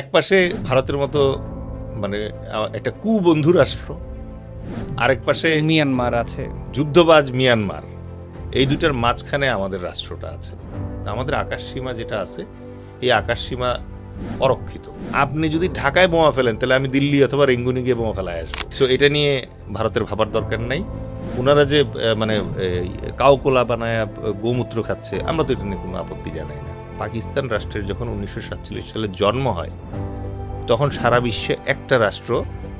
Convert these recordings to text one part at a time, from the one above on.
এক পাশে ভারতের মতো মানে একটা কুবন্ধু রাষ্ট্র আরেক পাশে মিয়ানমার আছে। যুদ্ধবাজ মিয়ানমার এই দুটার মাঝখানে আমাদের রাষ্ট্রটা আছে। আমাদের আকাশ সীমা যেটা আছে এই আকাশ সীমা অরক্ষিত। আপনি যদি ঢাকায় বোমা ফেলেন তাহলে আমি দিল্লি অথবা রেঙ্গুনি গিয়ে বোমা ফেলায় আসব। সো এটা নিয়ে ভারতের ভাবার দরকার নাই। ওনারা যে মানে কাউকোলা বানায় গোমূত্র খাচ্ছে আমরা তো এটা নিয়ে কোনো আপত্তি জানাই না। পাকিস্তান রাষ্ট্রের যখন উনিশশো সাতচল্লিশ সালে জন্ম হয়, তখন সারা বিশ্বে একটা রাষ্ট্র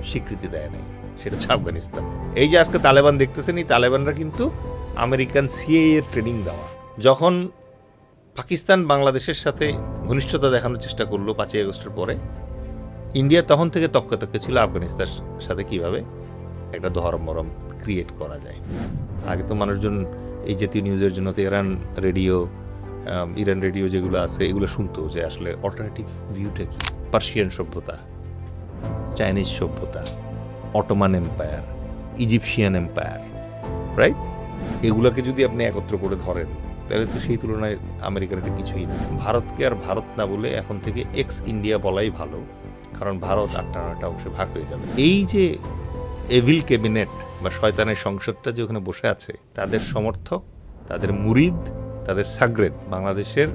স্বীকৃতি দেয় নাই, সেটা হচ্ছে আফগানিস্তান। এই যে আজকে তালেবান দেখতেছেন, এই তালেবানরা কিন্তু আমেরিকান সিএ এর ট্রেনিং দেওয়া। যখন পাকিস্তান বাংলাদেশের সাথে ঘনিষ্ঠতা দেখানোর চেষ্টা করল পাঁচই আগস্টের পরে, ইন্ডিয়া তখন থেকে তক্কে ছিল আফগানিস্তানের সাথে কীভাবে একটা ধরম মরম ক্রিয়েট করা যায়। আগে তো মানুষজন এই জাতীয় নিউজের জন্য তেহরান রেডিও ইরান রেডিও যেগুলো আছে, এগুলো শুনতো যে আসলে অল্টারনেটিভ ভিউটা কি? পার্সিয়ান সভ্যতা চাইনিজ সভ্যতা Ottoman empire Egyptian empire right এগুলোকে যদি আপনি একত্র করে ধরেন, তাহলে তো সেই তুলনায় আমেরিকার এটা কিছুই না। ভারতকে আর ভারত না বলে এখন থেকে এক্স ইন্ডিয়া বলাই ভালো, কারণ ভারত আটটা নয়টা অংশে ভাগ হয়ে যাবে। এই যে এভিল ক্যাবিনেট বা শয়তানের সংসদটা যে ওখানে বসে আছে, তাদের সমর্থক, তাদের মুরিদ তাদের সাগরেদ বাংলাদেশের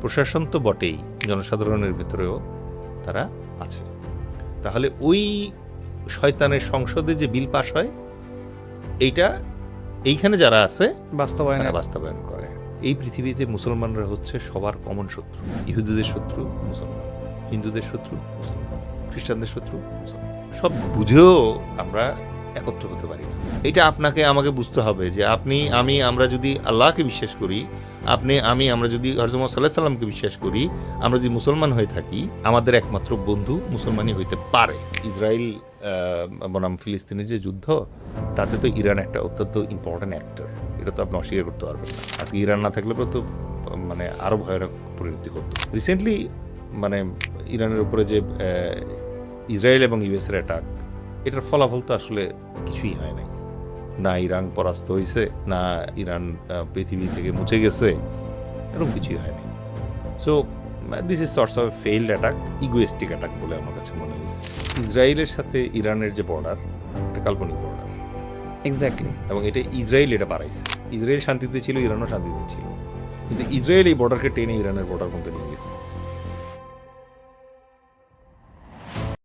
প্রশাসন তো বটেই জনসাধারণের ভিতরেও তারা আছে। তাহলে ওই শয়তানের সংসদে যে বিল পাশ হয় এইটা এইখানে যারা আছে বাস্তবায়ন বাস্তবায়ন করে। এই পৃথিবীতে মুসলমানরা হচ্ছে সবার কমন শত্রু। ইহুদিদের শত্রু মুসলমান হিন্দুদের শত্রু মুসলমান খ্রিস্টানদের শত্রু মুসলমান। সব বুঝেও আমরা একত্র হতে পারি এটা আপনাকে, আমাকে বুঝতে হবে যে আপনি, আমি, আমরা যদি আল্লাহকে বিশ্বাস করি, আপনি, আমি, আমরা যদি হরজমা সাল্লাহ সাল্লামকে বিশ্বাস করি, আমরা যদি মুসলমান হয়ে থাকি, আমাদের একমাত্র বন্ধু মুসলমানই হইতে পারে। ইসরায়েল বনাম ফিলিস্তিনের যে যুদ্ধ, তাতে তো ইরান একটা অত্যন্ত ইম্পর্ট্যান্ট অ্যাক্টর এটা তো আপনি অস্বীকার করতে পারবেন না। আজকে ইরান না থাকলে তো মানে আরও ভয়ানক পরিণতি করতো রিসেন্টলি মানে ইরানের উপরে যে ইসরায়েল এবং ইউএসের অ্যাটাক এটার ফলাফল তো আসলে কিছুই হয় নাই। না ইরান পরাস্ত হয়েছে না ইরান পৃথিবী থেকে মুছে গেছে এরকম কিছুই হয়নি so this is sorts of failed attack egoistic attack বলে আমার কাছে মনে হয়েছে ইসরায়েলের সাথে ইরানের যে বর্ডার এটা কাল্পনিক বর্ডার এক্স্যাক্টলি এবং এটা ইসরায়েল এটা বাড়াইছে। ইসরায়েল শান্তিতে ছিল ইরানও শান্তিতে ছিল। কিন্তু ইসরায়েল এই বর্ডারকে টেনে ইরানের বর্ডার পর্যন্ত নিয়ে গেছে।